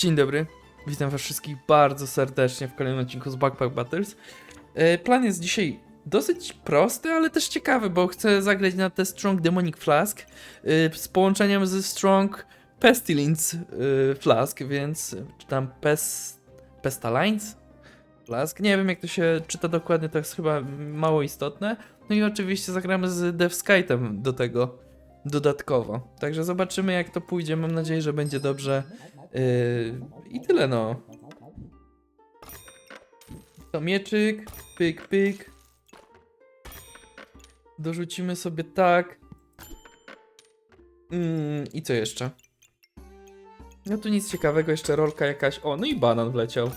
Dzień dobry, witam was wszystkich bardzo serdecznie w kolejnym odcinku z Backpack Battles. E, Plan jest dzisiaj dosyć prosty, ale też ciekawy, bo chcę zagrać na te Strong Demonic Flask e, z połączeniem ze Strong Pestilence e, Flask, więc czy tam Pes... Pestalines? Flask? Nie wiem jak to się czyta dokładnie, to jest chyba mało istotne. No i oczywiście zagramy z Devskite'em do tego dodatkowo. Także zobaczymy jak to pójdzie, mam nadzieję, że będzie dobrze. Yy, I tyle no. To mieczyk, pyk, pyk. Dorzucimy sobie tak. Mm, I co jeszcze? No tu nic ciekawego, jeszcze rolka jakaś. O, no i banan wleciał.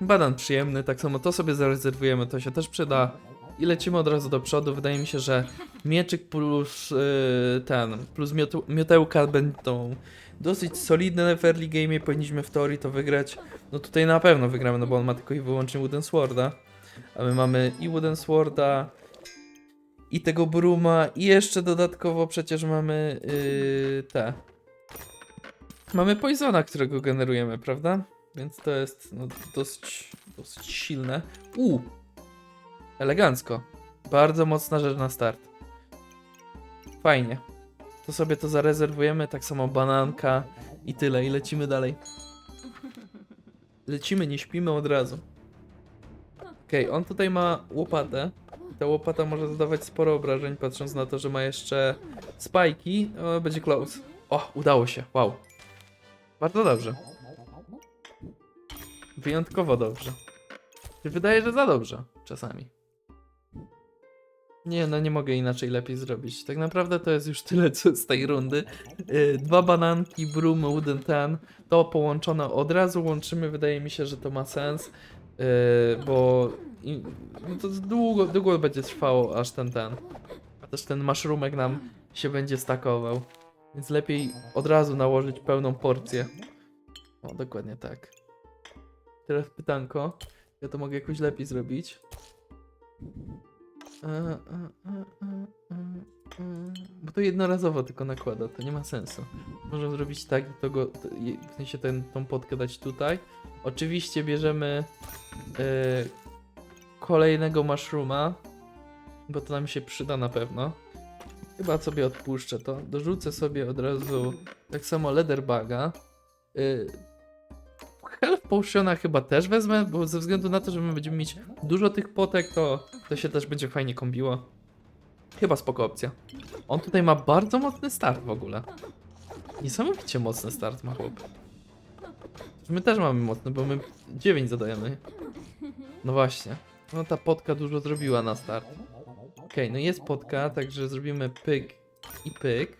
Banan przyjemny, tak samo to sobie zarezerwujemy, to się też przyda. I lecimy od razu do przodu. Wydaje mi się, że mieczyk plus yy, ten, plus miotu, miotełka będą dosyć solidne w early game. Powinniśmy w teorii to wygrać. No tutaj na pewno wygramy, no bo on ma tylko i wyłącznie Wooden Sworda. A my mamy i Wooden Sworda, i tego Bruma, i jeszcze dodatkowo przecież mamy yy, te. Mamy Poisona, którego generujemy, prawda? Więc to jest no, dosyć, dosyć silne. U, Elegancko. Bardzo mocna rzecz na start. Fajnie. To sobie to zarezerwujemy, tak samo bananka i tyle, i lecimy dalej. Lecimy, nie śpimy od razu. Okej, on tutaj ma łopatę. Ta łopata może zadawać sporo obrażeń, patrząc na to, że ma jeszcze spajki. O, będzie close. O, udało się, wow. Bardzo dobrze. Wyjątkowo dobrze. Wydaje, że za dobrze czasami. Nie, no nie mogę inaczej lepiej zrobić. Tak naprawdę to jest już tyle co z tej rundy. Yy, dwa bananki, brum, wooden ten. To połączone od razu łączymy. Wydaje mi się, że to ma sens. Yy, bo no to długo, długo będzie trwało aż ten ten. Też ten maszrumek nam się będzie stakował. Więc lepiej od razu nałożyć pełną porcję. O, dokładnie tak. Teraz pytanko. Ja to mogę jakoś lepiej zrobić. E, e, e. Bo to jednorazowo tylko nakłada, to nie ma sensu. Można zrobić tak i to go, w sensie ten, tą potkę dać tutaj. Oczywiście bierzemy kolejnego mushrooma, bo to nam się przyda na pewno. Chyba sobie odpuszczę to. Dorzucę sobie od razu tak samo leatherbaga. Y, Health Potiona chyba też wezmę, bo ze względu na to, że my będziemy mieć dużo tych potek, to, to się też będzie fajnie kombiło. Chyba spoko opcja. On tutaj ma bardzo mocny start w ogóle. Niesamowicie mocny start ma chłop. My też mamy mocny, bo my 9 zadajemy. No właśnie. No ta potka dużo zrobiła na start. Okej, no jest potka, także zrobimy pyk i pyk.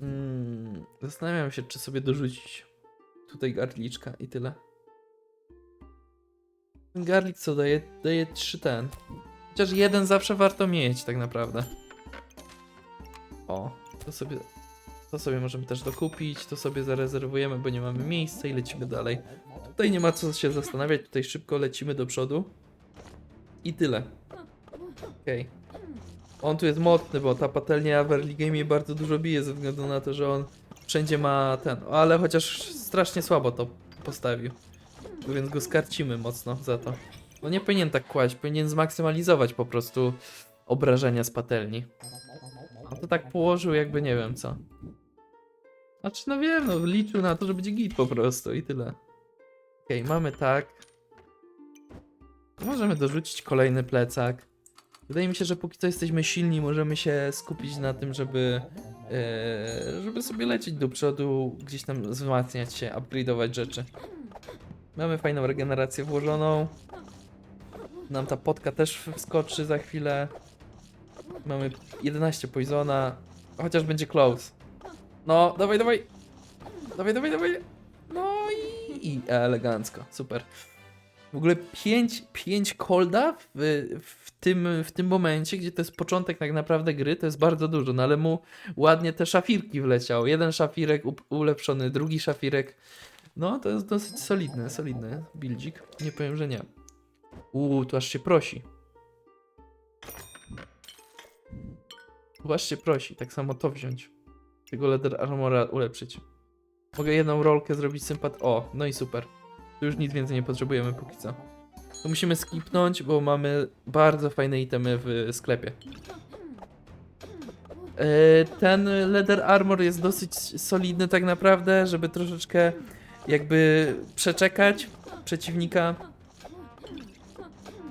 Mm, zastanawiam się, czy sobie dorzucić tutaj garliczka i tyle. Ten garlic co daje? Daje 3 ten. Chociaż jeden zawsze warto mieć tak naprawdę. O, to sobie, to sobie możemy też dokupić, to sobie zarezerwujemy, bo nie mamy miejsca i lecimy dalej. Tutaj nie ma co się zastanawiać, tutaj szybko lecimy do przodu. I tyle. Okej. On tu jest mocny, bo ta patelnia w early game bardzo dużo bije ze względu na to, że on wszędzie ma ten, ale chociaż strasznie słabo to postawił. Więc go skarcimy mocno za to. No nie powinien tak kłaść, powinien zmaksymalizować po prostu obrażenia z patelni. A to tak położył jakby nie wiem co. Znaczy no wiem, no liczył na to, że będzie git po prostu i tyle. Okej, mamy tak. Możemy dorzucić kolejny plecak. Wydaje mi się, że póki co jesteśmy silni, możemy się skupić na tym, żeby, żeby sobie lecieć do przodu, gdzieś tam wzmacniać się, upgrade'ować rzeczy. Mamy fajną regenerację włożoną. Nam ta potka też wskoczy za chwilę. Mamy 11 poisona, chociaż będzie close. No, dawaj, dawaj. Dawaj, dawaj, dawaj. No i, i elegancko, super. W ogóle 5, 5 kolda w, w, tym, w tym momencie, gdzie to jest początek tak naprawdę gry, to jest bardzo dużo, no ale mu ładnie te szafirki wleciało. Jeden szafirek ulepszony, drugi szafirek. No, to jest dosyć solidny, solidny buildzik. Nie powiem, że nie. Uuu, tu aż się prosi. Tu aż się prosi, tak samo to wziąć. Tego leather armora ulepszyć. Mogę jedną rolkę zrobić sympat. O, no i super. Tu już nic więcej nie potrzebujemy póki co. To musimy skipnąć, bo mamy bardzo fajne itemy w sklepie. E, Ten leather armor jest dosyć solidny tak naprawdę, żeby troszeczkę jakby przeczekać przeciwnika.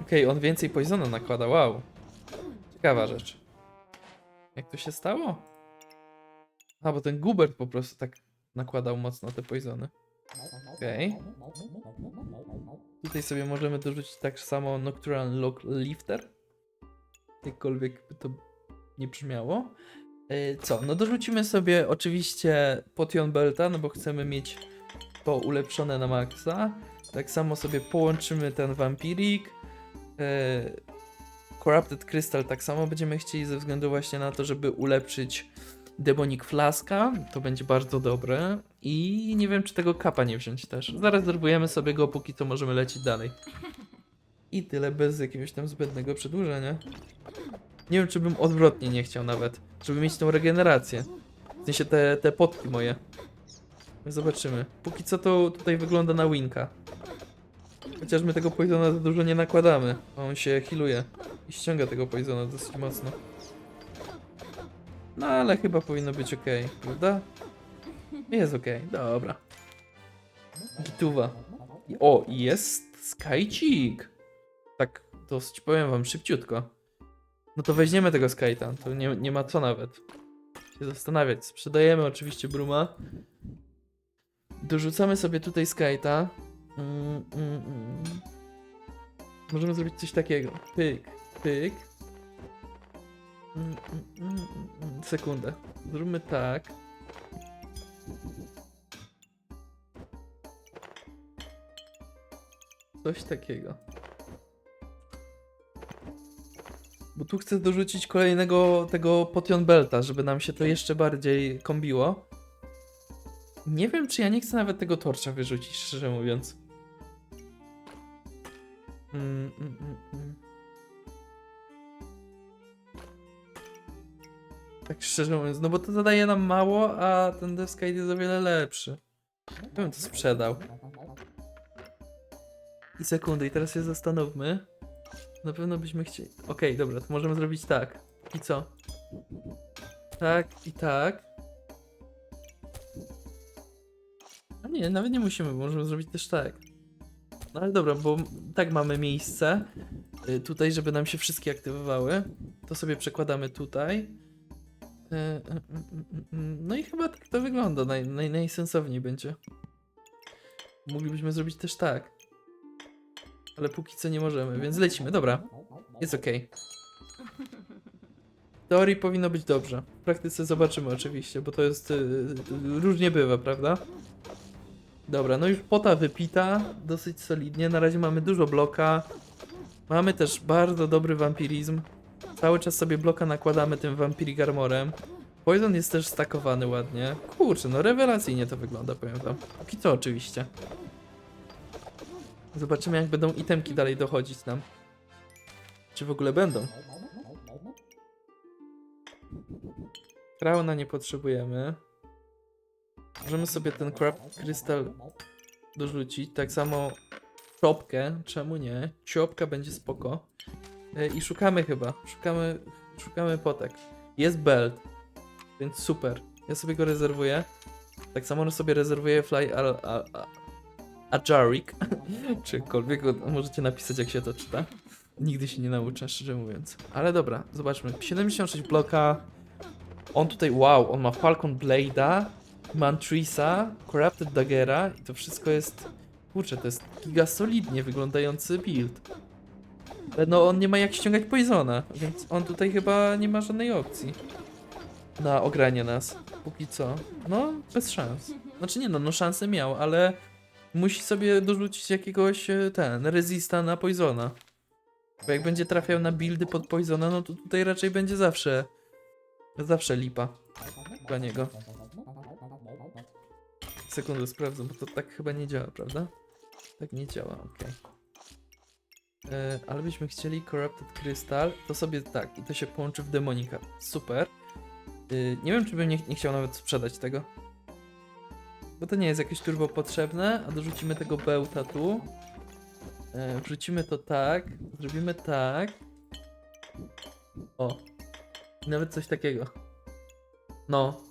Okej, on więcej poisona nakłada, wow. Ciekawa rzecz. Jak to się stało? A, bo ten Gubert po prostu tak nakładał mocno te poisony. Okej. Tutaj sobie możemy dorzucić tak samo Nocturnal Lock Lifter. Jakkolwiek by to nie brzmiało. E, Co? No dorzucimy sobie oczywiście Potion Belta, no bo chcemy mieć to ulepszone na maksa. Tak samo sobie połączymy ten Vampirik. E, Corrupted Crystal tak samo będziemy chcieli ze względu właśnie na to, żeby ulepszyć Demonic Flaska. To będzie bardzo dobre. I nie wiem, czy tego kapa nie wziąć też. Zarezerwujemy sobie go, póki to możemy lecieć dalej. I tyle bez jakiegoś tam zbędnego przedłużenia. Nie wiem, czy bym odwrotnie nie chciał nawet. Żeby mieć tą regenerację. W sensie te, te potki moje. Zobaczymy. Póki co to tutaj wygląda na winka. Chociaż my tego poisona za dużo nie nakładamy. a On się healuje. I ściąga tego poisona dosyć mocno. No ale chyba powinno być ok, prawda? Jest ok, dobra. Gituwa. O, jest Skycik. Tak, dosyć powiem wam szybciutko. No to weźmiemy tego Skyta, to nie, nie ma co nawet się zastanawiać. Sprzedajemy oczywiście Bruma. Dorzucamy sobie tutaj Skyta. Mm, mm, mm. Możemy zrobić coś takiego. Pyk, pyk. Mm, mm, mm, mm, mm. Sekundę. Zróbmy tak. Coś takiego. Bo tu chcę dorzucić kolejnego tego potion belta, żeby nam się to jeszcze bardziej kombiło. Nie wiem, czy ja nie chcę nawet tego torcza wyrzucić, szczerze mówiąc. Mm, mm, mm, Tak szczerze mówiąc, no bo to zadaje nam mało, a ten Deathskite jest o wiele lepszy. Ja bym to sprzedał. I sekundę, i teraz się zastanówmy. Na pewno byśmy chcieli. Okej, dobra, to możemy zrobić tak. I co? Tak i tak. A nie, nawet nie musimy, bo możemy zrobić też tak. No ale dobra, bo tak mamy miejsce y, tutaj, żeby nam się wszystkie aktywowały. To sobie przekładamy tutaj. Y, y, y, No i chyba tak to wygląda. Naj, naj, najsensowniej będzie. Moglibyśmy zrobić też tak. Ale póki co nie możemy, więc lecimy. Dobra, jest ok. W teorii powinno być dobrze. W praktyce zobaczymy oczywiście, bo to jest. różnie bywa, prawda? Dobra, no już pota wypita, dosyć solidnie. Na razie mamy dużo bloka. Mamy też bardzo dobry vampirizm. Cały czas sobie bloka nakładamy tym vampiric armorem. Poison jest też stakowany ładnie. Kurczę, no rewelacyjnie to wygląda, powiem wam. Póki co oczywiście. Zobaczymy jak będą itemki dalej dochodzić nam. Czy w ogóle będą? Krauna nie potrzebujemy. Możemy sobie ten crab krystal dorzucić. Tak samo czopkę, czemu nie? Ciopka będzie spoko. E, I szukamy chyba. Szukamy, szukamy potek. Jest belt, więc super. Ja sobie go rezerwuję. Tak samo sobie rezerwuję fly a, a, a, Ajarik. Czykolwiek możecie napisać jak się to czyta. Nigdy się nie nauczę, szczerze mówiąc. Ale dobra, zobaczmy. 76 bloka. On tutaj, wow, on ma Falcon Blade'a, Mantrisa, Corrupted Daggera i to wszystko jest, kurczę, to jest giga solidnie wyglądający build. Ale no on nie ma jak ściągać Poisona, więc on tutaj chyba nie ma żadnej opcji na ogranie nas, póki co. No, bez szans. Znaczy nie no, no szansę miał, ale musi sobie dorzucić jakiegoś, e, ten, resista na Poisona. Bo jak będzie trafiał na buildy pod Poisona, no to tutaj raczej będzie zawsze, zawsze lipa dla niego. Sekundę sprawdzę, bo to tak chyba nie działa, prawda? Tak nie działa, okej. E, Ale byśmy chcieli Corrupted Crystal, to sobie tak, i to się połączy w Demonika. Super. Y, nie wiem, czy bym nie, nie chciał nawet sprzedać tego. bo to nie jest jakieś turbo potrzebne, a dorzucimy tego bełta tu. E, wrzucimy to tak, zrobimy tak. O. Nawet coś takiego. No.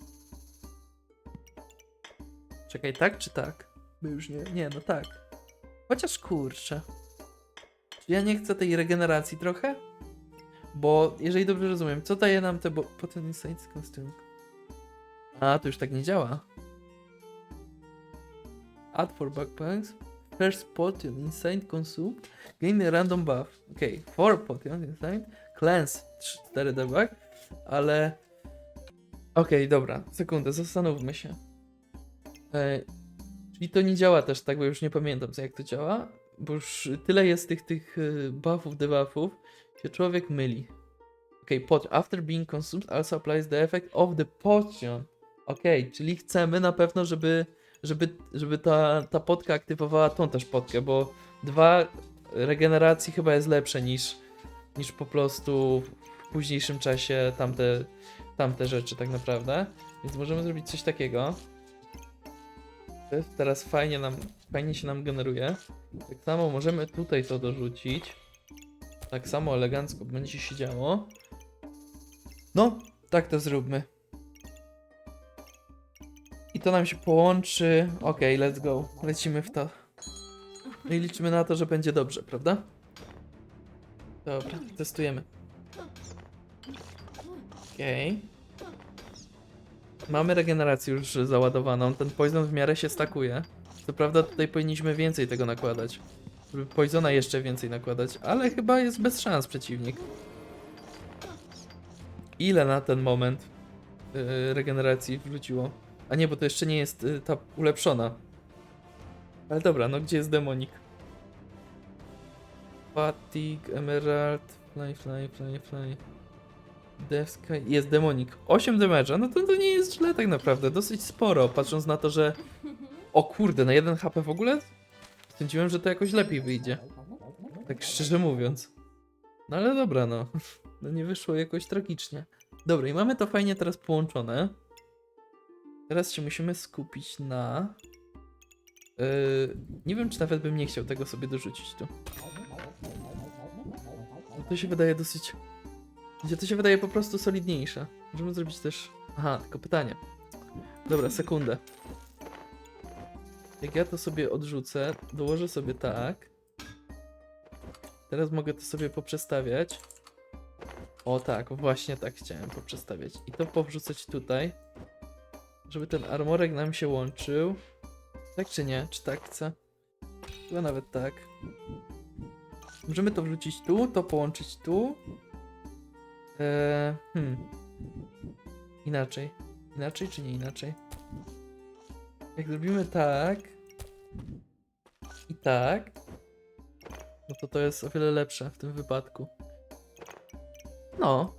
Czekaj, tak czy tak? By już nie, nie, no tak. Chociaż kurczę. Czy ja nie chcę tej regeneracji trochę? Bo jeżeli dobrze rozumiem, co daje nam te potem Insights Costume? A, to już tak nie działa. Add for backpacks. First potion inside consumed. Gain a random buff. Okej, okay. 4 potions inside. Cleanse 4 debug. Ale... Okej, dobra. Sekundę, zastanówmy się. E, czyli to nie działa też tak, bo już nie pamiętam jak to działa. Bo już tyle jest tych, tych e, buffów, debuffów, się człowiek myli. Okej, pot after being consumed also applies the effect of the potion. Okej, czyli chcemy na pewno, żeby, żeby, żeby ta, ta potka aktywowała tą też potkę, bo dwa regeneracji chyba jest lepsze niż, niż po prostu w późniejszym czasie tamte, tamte rzeczy tak naprawdę. Więc możemy zrobić coś takiego. Teraz fajnie nam, fajnie się nam generuje. Tak samo możemy tutaj to dorzucić. Tak samo elegancko będzie się działo. No, tak to zróbmy. I to nam się połączy. Okej, let's go. Lecimy w to. I liczymy na to, że będzie dobrze, prawda? Dobra, testujemy. Okej. Mamy regenerację już załadowaną. Ten poison w miarę się stakuje. Co prawda tutaj powinniśmy więcej tego nakładać. Żeby poisona jeszcze więcej nakładać, ale chyba jest bez szans przeciwnik. Ile na ten moment yy, regeneracji wrzuciło? A nie, bo to jeszcze nie jest yy, ta ulepszona. Ale dobra, no gdzie jest demonik? Fatigue, Emerald, Fly, Fly, Fly, Fly. Death Sky. Jest demonik. 8 damage'a, no to, to nie jest źle tak naprawdę. Dosyć sporo, patrząc na to, że. O kurde, na 1 HP w ogóle? Sądziłem, że to jakoś lepiej wyjdzie. Tak szczerze mówiąc. No ale dobra, no. No nie wyszło jakoś tragicznie. Dobra, i mamy to fajnie teraz połączone. Teraz się musimy skupić na. Yy, nie wiem, czy nawet bym nie chciał tego sobie dorzucić tu. No to się wydaje dosyć. To się wydaje po prostu solidniejsze. Możemy zrobić też. Aha, tylko pytanie. Dobra, sekundę. Jak ja to sobie odrzucę, dołożę sobie tak. Teraz mogę to sobie poprzestawiać. O tak, właśnie tak chciałem poprzestawiać. I to powrzucać tutaj. Żeby ten armorek nam się łączył. Tak czy nie? Czy tak chcę? Chyba nawet tak. Możemy to wrzucić tu, to połączyć tu. Eee, hmm. Inaczej. Inaczej czy nie inaczej? Jak zrobimy tak i tak, no to to jest o wiele lepsze w tym wypadku. No.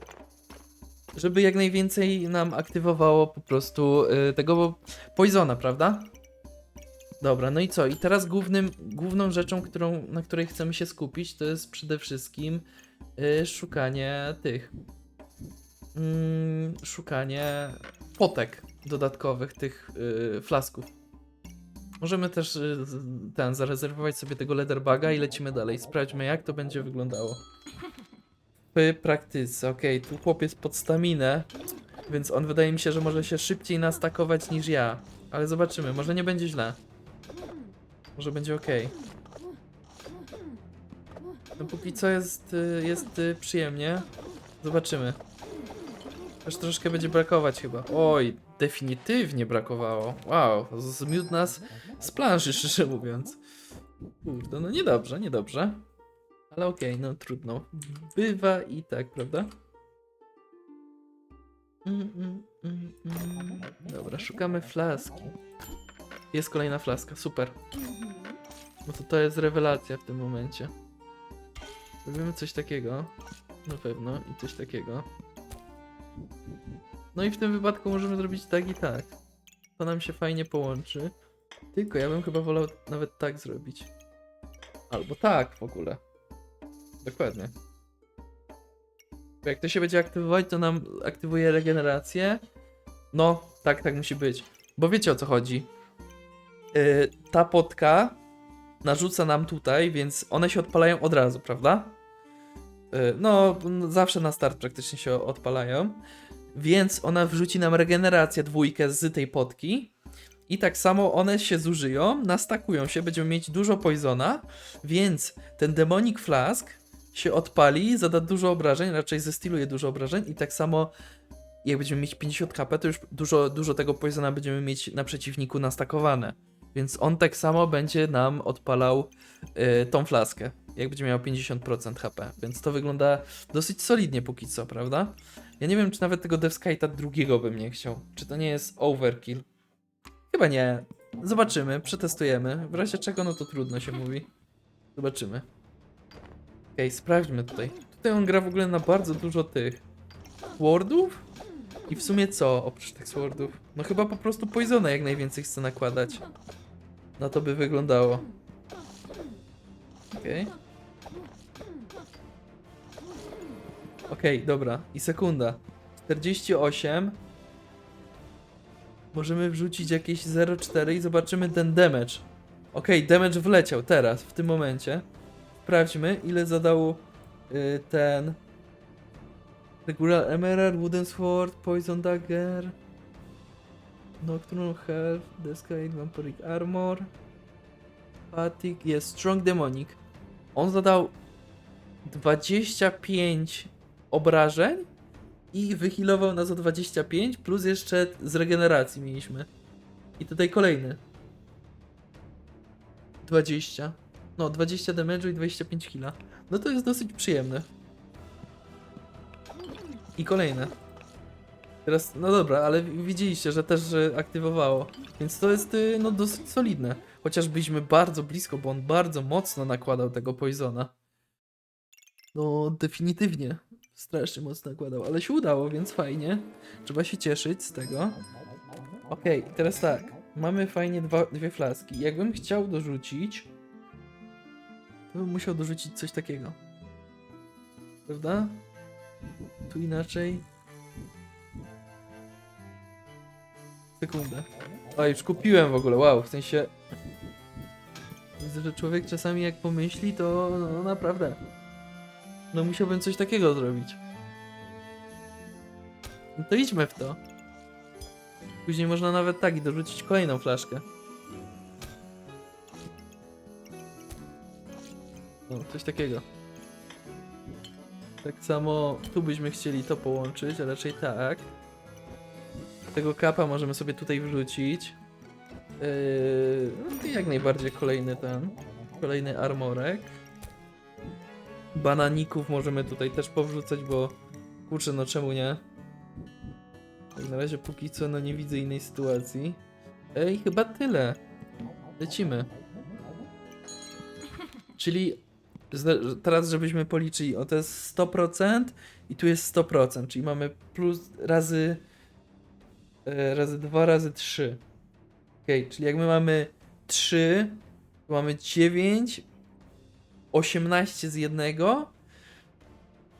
Żeby jak najwięcej nam aktywowało po prostu y, tego poisona, prawda? Dobra, no i co? I teraz głównym, główną rzeczą, którą, na której chcemy się skupić, to jest przede wszystkim y, szukanie tych. Mm, szukanie potek dodatkowych, tych y, flasków. Możemy też y, z- ten zarezerwować sobie tego leatherbaga i lecimy dalej. Sprawdźmy, jak to będzie wyglądało. W praktyce, okej, tu chłopiec pod staminę, więc on wydaje mi się, że może się szybciej nastakować niż ja. Ale zobaczymy, może nie będzie źle. Może będzie ok. No póki co jest, y, jest y, przyjemnie. Zobaczymy. Też troszkę będzie brakować chyba. Oj, definitywnie brakowało. Wow, zmiótł nas z planszy, szczerze mówiąc. Kurde, no niedobrze, niedobrze. Ale okej, no trudno. Bywa i tak, prawda? Mm, mm, mm. Dobra, szukamy flaski. Jest kolejna flaska, super. No to to jest rewelacja w tym momencie. Robimy coś takiego. Na pewno. I coś takiego. No i w tym wypadku możemy zrobić tak i tak. To nam się fajnie połączy. Tylko ja bym chyba wolał nawet tak zrobić. Albo tak w ogóle. Dokładnie. Bo jak to się będzie aktywować, to nam aktywuje regenerację. No, tak, tak musi być. Bo wiecie o co chodzi. y, ta potka narzuca nam tutaj, więc one się odpalają od razu, prawda? Y, no, zawsze na start praktycznie się odpalają. Więc ona wrzuci nam regenerację dwójkę z tej potki. I tak samo one się zużyją, nastakują się, będziemy mieć dużo poisona, więc ten Demonic Flask się odpali, zada dużo obrażeń, raczej zestyluje dużo obrażeń i tak samo jak będziemy mieć 50 kp, to już dużo, dużo tego poisona będziemy mieć na przeciwniku nastakowane. Więc on tak samo będzie nam odpalał y, tą flaskę, jak będzie miał 50% HP. Więc to wygląda dosyć solidnie póki co, prawda? Ja nie wiem, czy nawet tego Devskite'a drugiego bym nie chciał. Czy to nie jest overkill? Chyba nie. Zobaczymy, przetestujemy. W razie czego, no to trudno się mówi. Zobaczymy. Okej, sprawdźmy tutaj. Tutaj on gra w ogóle na bardzo dużo tych swordów? I w sumie co, oprócz tych swordów? No chyba po prostu Poisona jak najwięcej chce nakładać. Na to by wyglądało. Okej. Okej, dobra. I sekunda. 48. Możemy wrzucić jakieś 0,4 i zobaczymy ten damage. Okej, damage wleciał teraz, w tym momencie. Sprawdźmy, ile zadał y, ten Regular Emerald, Wooden Sword, Poison Dagger, Nocturnal Health, Descade, Vampiric Armor, Fatigue, jest Strong Demonic. On zadał 25 obrażeń i wyhealował nas o 25, plus jeszcze z regeneracji mieliśmy. I tutaj kolejny. 20. No, 20 damage'u i 25 heala. No to jest dosyć przyjemne. I kolejne. Teraz, no dobra, ale widzieliście, że też że aktywowało. Więc to jest y, no dosyć solidne. Chociaż byliśmy bardzo blisko, bo on bardzo mocno nakładał tego poisona. No, definitywnie. Strasznie mocno nakładał, ale się udało, więc fajnie. Trzeba się cieszyć z tego. Okej, teraz tak. Mamy fajnie dwa, dwie flaski. Jakbym chciał dorzucić, to bym musiał dorzucić coś takiego. Prawda? Tu inaczej. Sekundę. O, już kupiłem w ogóle, wow, w sensie... Widzę, że człowiek czasami jak pomyśli, to no, naprawdę... No musiałbym coś takiego zrobić. No to idźmy w to. Później można nawet tak i dorzucić kolejną flaszkę. No, coś takiego. Tak samo tu byśmy chcieli to połączyć, a raczej tak. Tego kapa możemy sobie tutaj wrzucić. Yy, no i jak najbardziej kolejny ten. Kolejny armorek. Bananików możemy tutaj też powrzucać, bo kurczę, no czemu nie? Tak na razie póki co no nie widzę innej sytuacji. Ej, chyba tyle. Lecimy. Czyli teraz żebyśmy policzyli, o to jest 100% i tu jest 100%, czyli mamy plus razy e, razy 2 razy 3. Okej, czyli jak my mamy 3, to mamy 9, 18 z jednego,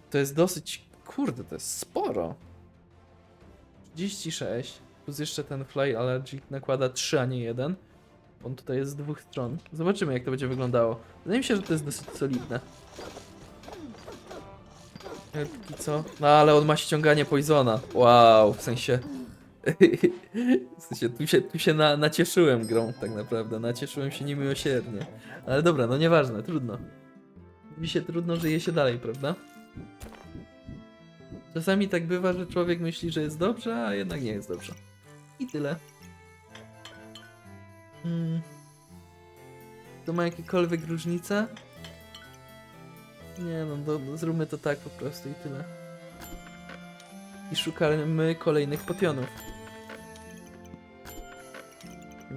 to jest dosyć, kurde, to jest sporo. 36, plus jeszcze ten Fly Allergic nakłada 3, a nie 1. On tutaj jest z dwóch stron. Zobaczymy, jak to będzie wyglądało. Wydaje mi się, że to jest dosyć solidne. Póki co. No ale on ma ściąganie Poisona. Wow, w sensie. W sensie, tu się, tu się na, nacieszyłem grą, tak naprawdę. Nacieszyłem się niemiłosiernie. Ale dobra, no nieważne, trudno. Mi się trudno, żyje się dalej, prawda? Czasami tak bywa, że człowiek myśli, że jest dobrze, a jednak nie jest dobrze. I tyle. Hmm. To ma jakiekolwiek różnice? Nie no, do, no, zróbmy to tak po prostu i tyle. I szukamy kolejnych potionów.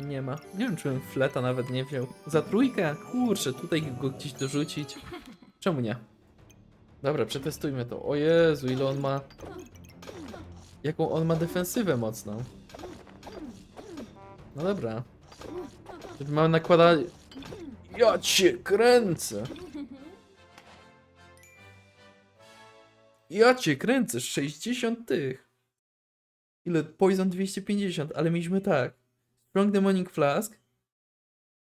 Nie ma. Nie wiem, czy bym fleta nawet nie wziął. Za trójkę? Kurczę, tutaj go gdzieś dorzucić. Czemu nie? Dobra, przetestujmy to. O Jezu, ile on ma... Jaką on ma defensywę mocną. No dobra. Mamy nakłada... Ja cię kręcę! Ja cię kręcę, 60 tych. Ile? Poison 250, ale mieliśmy tak. Strong Demonic Flask,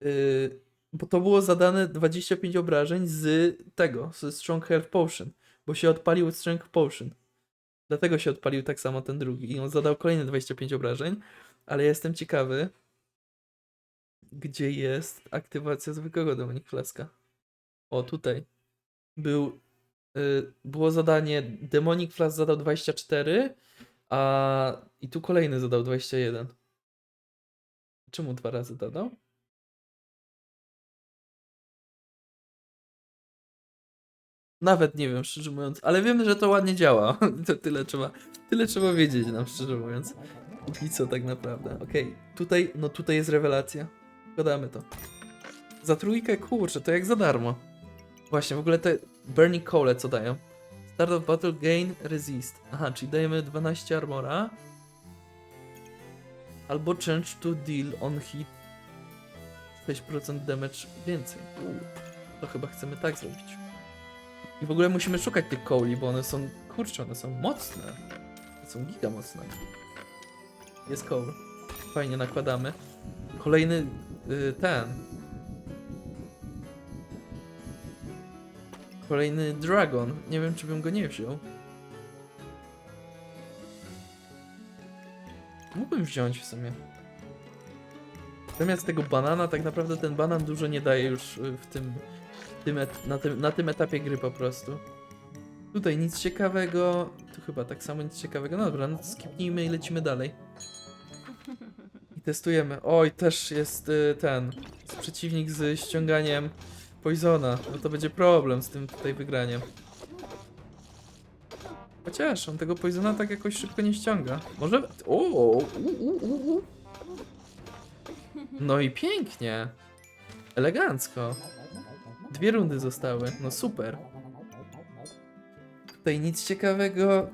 Yy, bo to było zadane 25 obrażeń z tego, ze Strong Health Potion, bo się odpalił Strength Potion. Dlatego się odpalił tak samo ten drugi i on zadał kolejne 25 obrażeń, ale jestem ciekawy, gdzie jest aktywacja zwykłego Demonic Flaska. O, tutaj. Był, y, było zadanie, Demonic Flask zadał 24, a i tu kolejny zadał 21. Czemu dwa razy dodał? Nawet nie wiem, szczerze mówiąc, ale wiem, że to ładnie działa. To tyle trzeba, tyle trzeba wiedzieć nam, szczerze mówiąc. I co tak naprawdę. Okej, tutaj, no tutaj jest rewelacja. Gadamy to. Za trójkę, kurczę, to jak za darmo. Właśnie, w ogóle te Burning Coal co dają? Start of battle, gain, resist. Aha, czyli dajemy 12 armora. Albo change to deal on hit 6% damage więcej. Uuu, to chyba chcemy tak zrobić. I w ogóle musimy szukać tych kouli, bo one są, kurczę, one są mocne. One są giga mocne. Jest koł. Fajnie nakładamy. Kolejny y, ten. Kolejny dragon. Nie wiem, czy bym go nie wziął. Mógłbym wziąć w sumie. Zamiast tego banana, tak naprawdę ten banan dużo nie daje już y, w tym, tym et- na, tym, na tym etapie gry po prostu. Tutaj nic ciekawego. Tu chyba tak samo nic ciekawego. No dobra, no to skipnijmy i lecimy dalej. I testujemy. Oj, też jest y, ten przeciwnik z ściąganiem Poisona. No to będzie problem z tym tutaj wygraniem. Chociaż on tego Poisona tak jakoś szybko nie ściąga. Może. O! u, u, u. No i pięknie. Elegancko. Dwie rundy zostały. No super. Tutaj nic ciekawego.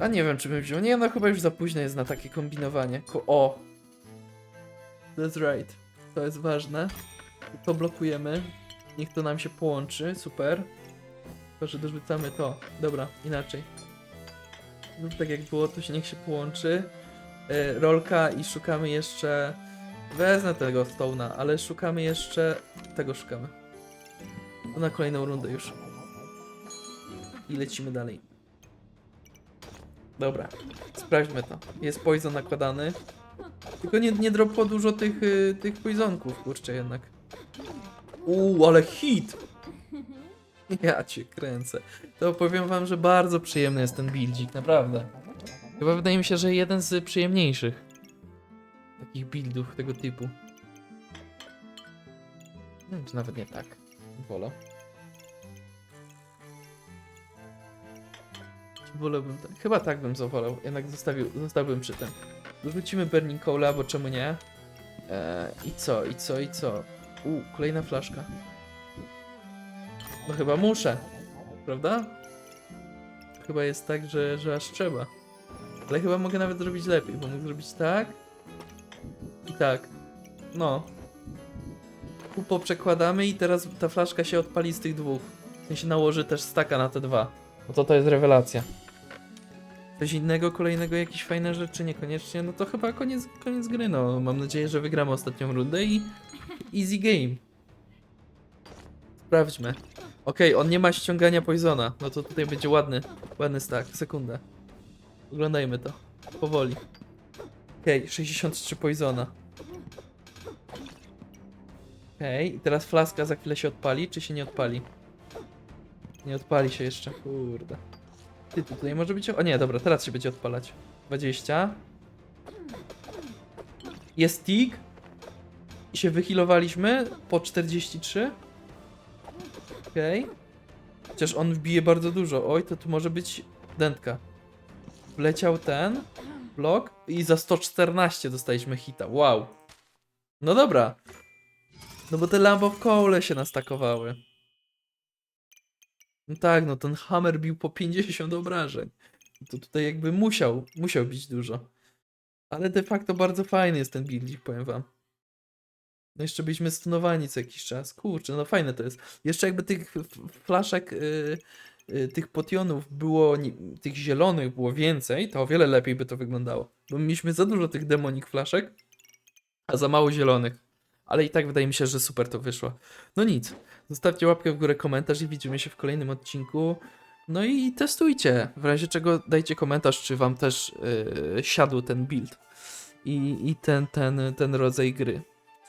A nie wiem, czy bym wziął. Nie, no chyba już za późno jest na takie kombinowanie. Ko o! That's right. To jest ważne. To blokujemy. Niech to nam się połączy. Super. Tylko, że dorzucamy to. Dobra, inaczej. Zrób tak jak było, to się niech się połączy. E, rolka i szukamy jeszcze... Wezmę tego Stone'a, ale szukamy jeszcze... Tego szukamy. Na kolejną rundę już. I lecimy dalej. Dobra, sprawdźmy to. Jest poison nakładany. Tylko nie, nie dropło dużo tych, y, tych poisonków, kurczę jednak. Uuu, ale hit! Ja cię kręcę. To powiem wam, że bardzo przyjemny jest ten buildzik, naprawdę. Chyba wydaje mi się, że jeden z przyjemniejszych takich buildów tego typu. Wiem, czy nawet nie tak. Wolę. Wolałbym tak. Chyba tak bym zawolał. Jednak zostawił, zostałbym przy tym. Dorzucimy Burning Coal'a, bo czemu nie? Eee, I co, i co, i co? U, kolejna flaszka. No chyba muszę. Prawda? Chyba jest tak, że, że aż trzeba. Ale chyba mogę nawet zrobić lepiej, bo mogę zrobić tak. I tak. No. Tu poprzekładamy i teraz ta flaszka się odpali z tych dwóch. I się nałoży też staka na te dwa. No to to jest rewelacja. Coś innego, kolejnego, jakieś fajne rzeczy, niekoniecznie, no to chyba koniec, koniec gry, no. Mam nadzieję, że wygramy ostatnią rundę i easy game. Sprawdźmy. Okej, on nie ma ściągania poisona, no to tutaj będzie ładny, ładny stack, sekundę. Oglądajmy to, powoli. Okej, 63 poisona. Okej, teraz flaska za chwilę się odpali, czy się nie odpali? Nie odpali się jeszcze, kurde. Ty, tutaj może być... O nie, dobra, teraz się będzie odpalać. 20. Jest tick. I się wychilowaliśmy po 43. Okej. Chociaż on wbije bardzo dużo. Oj, to tu może być dętka. Wleciał ten blok i za 114 dostaliśmy hita. Wow. No dobra. No bo te Lamb of Coal się nastakowały. No tak, no ten hammer bił po 50 obrażeń. To tutaj jakby musiał, musiał bić dużo. Ale de facto bardzo fajny jest ten buildzik, powiem wam. No jeszcze byliśmy stunowani co jakiś czas. Kurczę, no fajne to jest. Jeszcze jakby tych flaszek, y, y, tych potionów było, ni- tych zielonych było więcej, to o wiele lepiej by to wyglądało. Bo mieliśmy za dużo tych demonic flaszek, a za mało zielonych. ale i tak wydaje mi się, że super to wyszło. No nic, zostawcie łapkę w górę, komentarz i widzimy się w kolejnym odcinku. No i testujcie, w razie czego dajcie komentarz, czy wam też yy, siadł ten build i, i ten, ten, ten rodzaj gry.